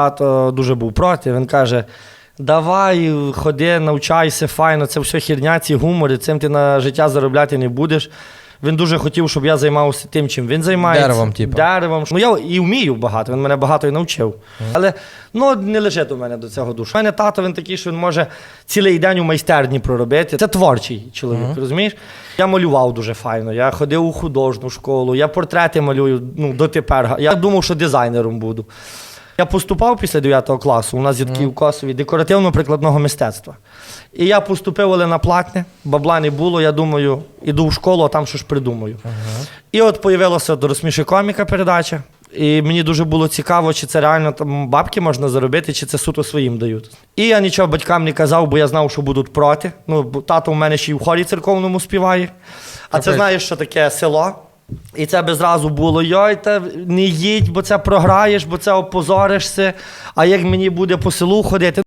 Тато дуже був проти. Він каже: давай, ходи, навчайся, файно, це все херня, ці гумори, цим ти на життя заробляти не будеш. Він дуже хотів, щоб я займався тим, чим він займається. Деревом, типу. Деревом. Ну, я і вмію багато, він мене багато і навчив. Але ну, не лежить у мене до цього душу. У мене тато він такий, що він може цілий день у майстерні проробити. Це творчий чоловік, розумієш? Я малював дуже файно. Я ходив у художню школу, я портрети малюю ну, дотепер. Я думав, що дизайнером буду. Я поступав після 9 класу. У нас є такий в Косові декоративно-прикладного мистецтва. І я поступив але на платне, бабла не було. Я думаю, іду в школу, а там що ж придумаю. І от появилася до розсміши коміка передача. І мені дуже було цікаво, чи це реально там бабки можна заробити, чи це суто своїм дають. І я нічого батькам не казав, бо я знав, що будуть проти. Ну, бо тато у мене ще й в хорі церковному співає. А це знаєш, що таке село. І це би зразу було: йой, та не їдь, бо це програєш, бо це опозоришся. А як мені буде по селу ходити?